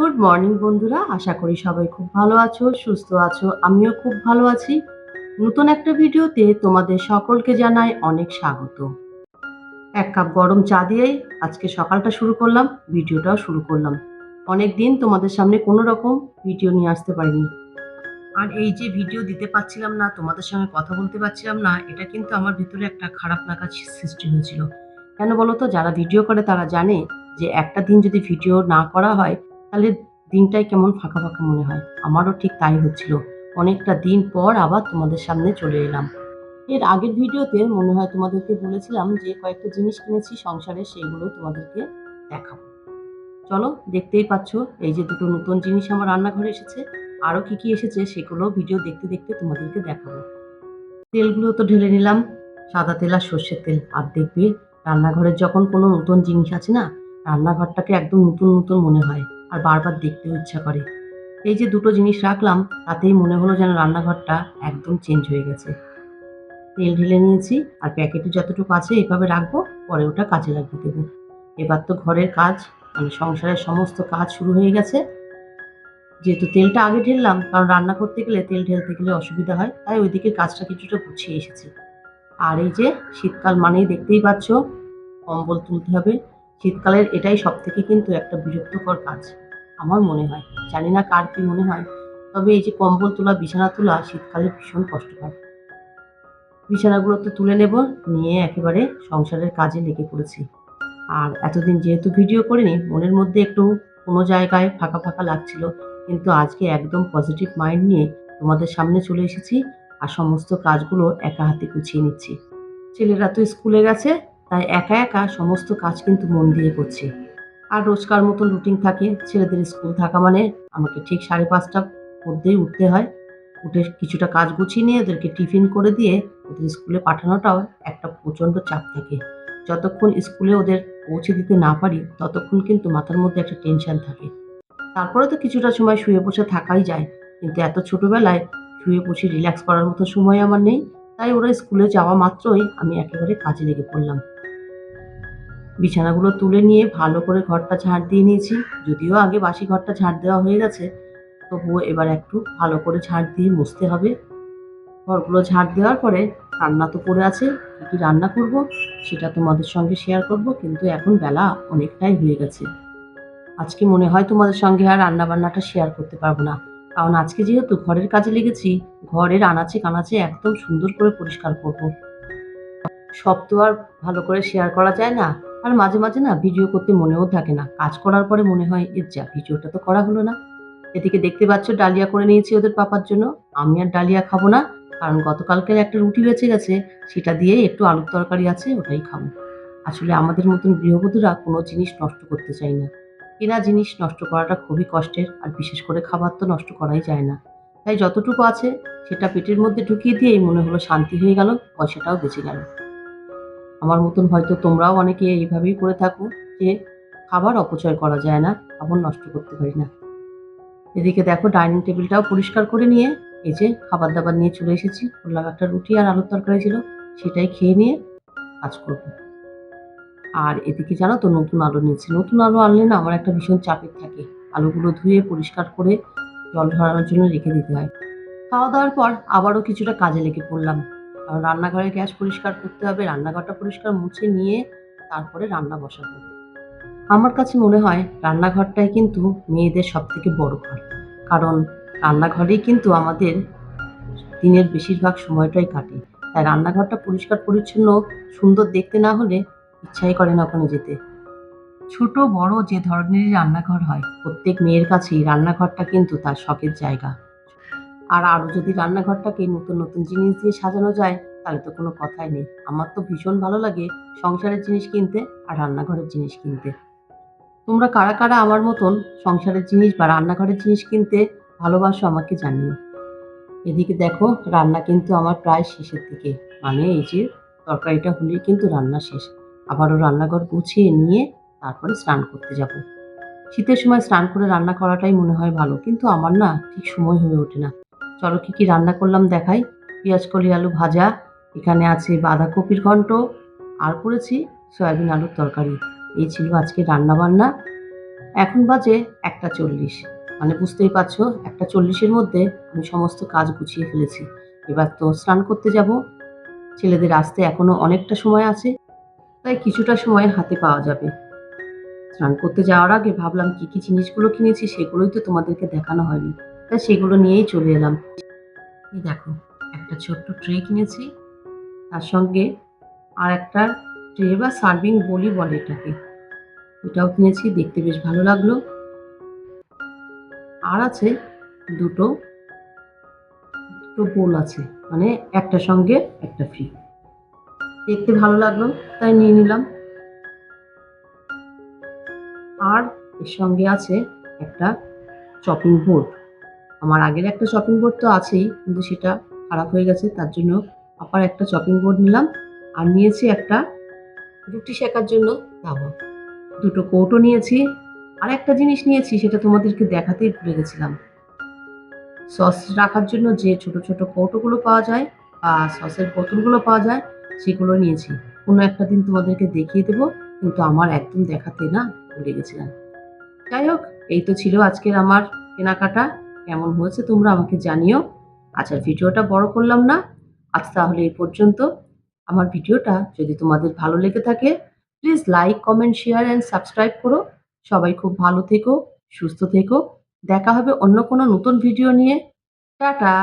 Good morning বন্ধুরা। আশা করি সবাই খুব ভালো আছো, সুস্থ আছো, আমিও খুব ভালো আছি। নতুন একটা ভিডিওতে তোমাদের সকলকে জানাই অনেক স্বাগত। এক কাপ গরম চা দিয়েই আজকে সকালটা শুরু করলাম, ভিডিওটাও শুরু করলাম। অনেক দিন তোমাদের সামনে কোনো রকম ভিডিও নিয়ে আসতে পারিনি। আর এই যে ভিডিও দিতে পারছিলাম না, তোমাদের সঙ্গে কথা বলতে পারছিলাম না, এটা কিন্তু আমার ভিতরে একটা খারাপ লাগা সৃষ্টি হয়েছিল। কেন বলো তো? যারা ভিডিও করে তারা জানে যে একটা দিন যদি ভিডিও না করা হয় তাহলে দিনটাই কেমন ফাঁকা ফাঁকা মনে হয়। আমারও ঠিক তাই হচ্ছিল। অনেকটা দিন পর আবার তোমাদের সামনে চলে এলাম। এর আগের ভিডিওতে মনে হয় তোমাদেরকে বলেছিলাম যে, কয়েকটা জিনিস কিনেছি সংসারে সেইগুলো তোমাদেরকে দেখাবো। চলো, দেখতেই পাচ্ছ, এই যে দুটো নতুন জিনিস আমার রান্নাঘরে এসেছে। আরও কি কি এসেছে সেগুলো ভিডিও দেখতে দেখতে তোমাদেরকে দেখাবো। তেলগুলো তো ঢেলে নিলাম। সাদা তেল আর সর্ষের তেল। আর দেখবে, রান্নাঘরের যখন কোনো নতুন জিনিস আছে না, রান্নাঘরটাকে একদম নতুন নতুন মনে হয়। আর বারবার দেখতেও ইচ্ছা করে। এই যে দুটো জিনিস রাখলাম, তাতেই মনে হলো যেন রান্নাঘরটা একদম চেঞ্জ হয়ে গেছে। তেল ঢেলে নিয়েছি আর প্যাকেটে যতটুকু আছে এভাবে রাখব, পরে ওটা কাজে লাগিয়ে দেবো। এবার তো ঘরের কাজ মানে সংসারের সমস্ত কাজ শুরু হয়ে গেছে। যেহেতু তেলটা আগে ঢেললাম, কারণ রান্না করতে গেলে তেল ঢেলতে গেলে অসুবিধা হয়, তাই ওইদিকে কাজটা কিছুটা গুছিয়ে এসেছি। আর এই যে শীতকাল মানেই দেখতেই পাচ্ছ, কম্বল তুলতে হবে শীতকালের এটাই সব থেকে কিন্তু একটা বিরক্তকর কাজ, আমার মনে হয়। জানি না কার কি মনে হয়, তবে এই যে কম্বল তোলা, বিছানা তোলা, শীতকালে ভীষণ কষ্টকর। বিছানাগুলো তো তুলে নেব, নিয়ে একেবারে সংসারের কাজে লেগে পড়েছি। আর এতদিন যেহেতু ভিডিও করিনি, মনের মধ্যে একটু কোনো জায়গায় ফাঁকা ফাঁকা লাগছিল, কিন্তু আজকে একদম পজিটিভ মাইন্ড নিয়ে তোমাদের সামনে চলে এসেছি, আর সমস্ত কাজগুলো একা হাতে গুছিয়ে নিচ্ছি। ছেলেরা তো স্কুলে গেছে তাই একা একা সমস্ত কাজ কিন্তু মন দিয়ে করছি। আর রোজকার মতন রুটিন থাকে, ছেলেদের স্কুল থাকা মানে আমাকে ঠিক সাড়ে পাঁচটার মধ্যেই উঠতে হয়। উঠে কিছুটা কাজ গুছিয়ে নিয়ে ওদেরকে টিফিন করে দিয়ে ওদের স্কুলে পাঠানোটাও একটা প্রচণ্ড চাপ থাকে। যতক্ষণ স্কুলে ওদের পৌঁছে দিতে না পারি, ততক্ষণ কিন্তু মাথার মধ্যে একটা টেনশন থাকে। তারপরে তো কিছুটা সময় শুয়ে বসে থাকাই যায়। কিন্তু এত ছোটোবেলায় শুয়ে বসে রিল্যাক্স করার মতো সময় আমার নেই। তাই ওরা স্কুলে যাওয়া মাত্রই আমি একেবারে কাজে লেগে পড়লাম। বিছানাগুলো তুলে নিয়ে ভালো করে ঘরটা ঝাড় দিয়ে নিয়েছি। যদিও আগে বাসি ঘরটা ঝাড় দেওয়া হয়ে গেছে, তবুও এবার একটু ভালো করে ঝাড় দিয়ে মুছতে হবে। ঘরগুলো ঝাড় দেওয়ার পরে রান্না তো পড়ে আছে, কী রান্না করব সেটা তোমাদের সঙ্গে শেয়ার করব, কিন্তু এখন বেলা অনেকটাই হয়ে গেছে। আজকে মনে হয় তোমাদের সঙ্গে আর রান্না বান্নাটা শেয়ার করতে পারব না, কারণ আজকে যেহেতু ঘরের কাজে লেগেছি, ঘরের আনাচে কানাচে একদম সুন্দর করে পরিষ্কার করব। সব তো আর ভালো করে শেয়ার করা যায় না আর মাঝে মাঝে না ভিডিও করতে মনেও থাকে না। কাজ করার পরে মনে হয়, এর যা, ভিডিওটা তো করা হলো না। এদিকে দেখতে পাচ্ছ, ডালিয়া করে নিয়েছি ওদের পাপার জন্য। আমি আর ডালিয়া খাব না, কারণ গতকালকের একটা রুটি বেঁচে গেছে, সেটা দিয়ে একটু আলুর তরকারি আছে, ওটাই খাব। আসলে আমাদের মতন গৃহবধূরা কোনো জিনিস নষ্ট করতে চাই না। কেনা জিনিস নষ্ট করাটা খুবই কষ্টের, আর বিশেষ করে খাবার তো নষ্ট করাই যায় না। তাই যতটুকু আছে, সেটা পেটের মধ্যে ঢুকিয়ে দিয়েই মনে হলো শান্তি হয়ে গেল, পয়সাটাও বেঁচে গেল। আমার মতন হয়তো তোমরাও অনেকে এইভাবেই করে থাকো যে খাবার অপচয় করা যায় না, খাবার নষ্ট করতে পারি না। এদিকে দেখো ডাইনিং টেবিলটাও পরিষ্কার করে নিয়ে এই যে খাবার দাবার নিয়ে চলে এসেছি। বললাম একটা রুটি আর আলুর তরকারি ছিল, সেটাই খেয়ে নিয়ে কাজ করব। আর এদিকে জানো তো নতুন আলু নিয়েছি। নতুন আলু আনলে না আমার একটা ভীষণ চাপের থাকে। আলুগুলো ধুয়ে পরিষ্কার করে জল ঝরানোর জন্য রেখে দিতে হয়। খাওয়া দাওয়ার পর আবারও কিছুটা কাজে লেগে পড়লাম। রান্নাঘরে গ্যাস পরিষ্কার করতে হবে, রান্নাঘরটা পরিষ্কার মুছে নিয়ে তারপরে রান্না বসাতে হবে আমার কাছে মনে হয় রান্নাঘরটাই কিন্তু মেয়েদের সব থেকে বড় ঘর। কারণ রান্নাঘরেই কিন্তু আমাদের দিনের বেশিরভাগ সময়টাই কাটে। তাই রান্নাঘরটা পরিষ্কার, পরিচ্ছন্ন, সুন্দর দেখতে না হলে ইচ্ছাই করে না ওখানে যেতে। ছোট, বড় যে ধরনেরই রান্নাঘর হয়, প্রত্যেক মেয়ের কাছেই রান্নাঘরটা কিন্তু তার শখের জায়গা। আর আরও যদি রান্নাঘরটাকে নতুন নতুন জিনিস দিয়ে সাজানো যায় তাহলে তো কোনো কথাই নেই। আমার তো ভীষণ ভালো লাগে সংসারের জিনিস কিনতে আর রান্নাঘরের জিনিস কিনতে। তোমরা কারা কারা আমার মতন সংসারের জিনিস বা রান্নাঘরের জিনিস কিনতে ভালোবাসো আমাকে জানিও। এদিকে দেখো, রান্না কিন্তু আমার প্রায় শেষের দিকে। মানে এই যে তরকারিটা হলেই কিন্তু রান্না শেষ। আবারও রান্নাঘর গুছিয়ে নিয়ে তারপরে স্নান করতে যাব। শীতের সময় স্নান করে রান্না করাটাই মনে হয় ভালো, কিন্তু আমার না ঠিক সময় হয়ে ওঠে না। চলো কী কী রান্না করলাম দেখাই। পেঁয়াজ, কলি, আলু ভাজা এখানে আছে বাঁধাকপির ঘন্ট, আর করেছি সয়াবিন আলুর তরকারি। এই ছিল আজকে রান্না বান্না এখন বাজে একটা চল্লিশ। মানে বুঝতেই পারছ, একটা চল্লিশের মধ্যে আমি সমস্ত কাজ গুছিয়ে ফেলেছি। এবার তো স্নান করতে যাব। ছেলেদের আসতে এখনও অনেকটা সময় আছে, তাই কিছুটা সময় হাতে পাওয়া যাবে। স্নান করতে যাওয়ার আগে ভাবলাম কি কি জিনিসগুলো কিনেছি সেগুলোই তো তোমাদেরকে দেখানো হয়নি। তাই সেগুলো নিয়েই চলে এলাম। দেখো, একটা ছোট্ট ট্রে কিনেছি। তার সঙ্গে আর একটা ট্রে বা সার্ভিং বলি বলে এটাকে। এটাও কিনেছি, দেখতে বেশ ভালো লাগল। আর আছে দুটো দুটো বোল আছে মানে একটা সঙ্গে একটা ফ্রি দেখতে ভালো লাগল, তাই নিয়ে নিলাম। আর এর সঙ্গে আছে একটা চপিং বোর্ড আমার আগের একটা চপিং বোর্ড তো আছেই, কিন্তু সেটা খারাপ হয়ে গেছে, তার জন্য আবার একটা চপিং বোর্ড নিলাম আর নিয়েছি একটা রুটি শেখার জন্য তাওয়া। দুটো কৌটো নিয়েছি আর একটা জিনিস নিয়েছি সেটা তোমাদেরকে দেখাতেই ভুলে গেছিলাম। সস রাখার জন্য যে ছোট ছোট কৌটোগুলো পাওয়া যায় বা সসের বোতলগুলো পাওয়া যায় সেগুলো নিয়েছি। কোনো একটা দিন তোমাদেরকে দেখিয়ে দেবো, কিন্তু আমার একদম দেখাতে না ভুলে গেছিলাম। যাই হোক, এই তো ছিল আজকের আমার কেনাকাটা। কেমন হয়েছে তোমরা আমাকে জানিও। আচ্ছা ভিডিওটা বড় করলাম না। আজ তাহলে এই পর্যন্ত। আমার ভিডিওটা যদি তোমাদের ভালো লেগে থাকে please like comment share and subscribe করো। সবাই খুব ভালো থেকো, সুস্থ থেকো। দেখা হবে অন্য কোনো নতুন ভিডিও নিয়ে। টাটা!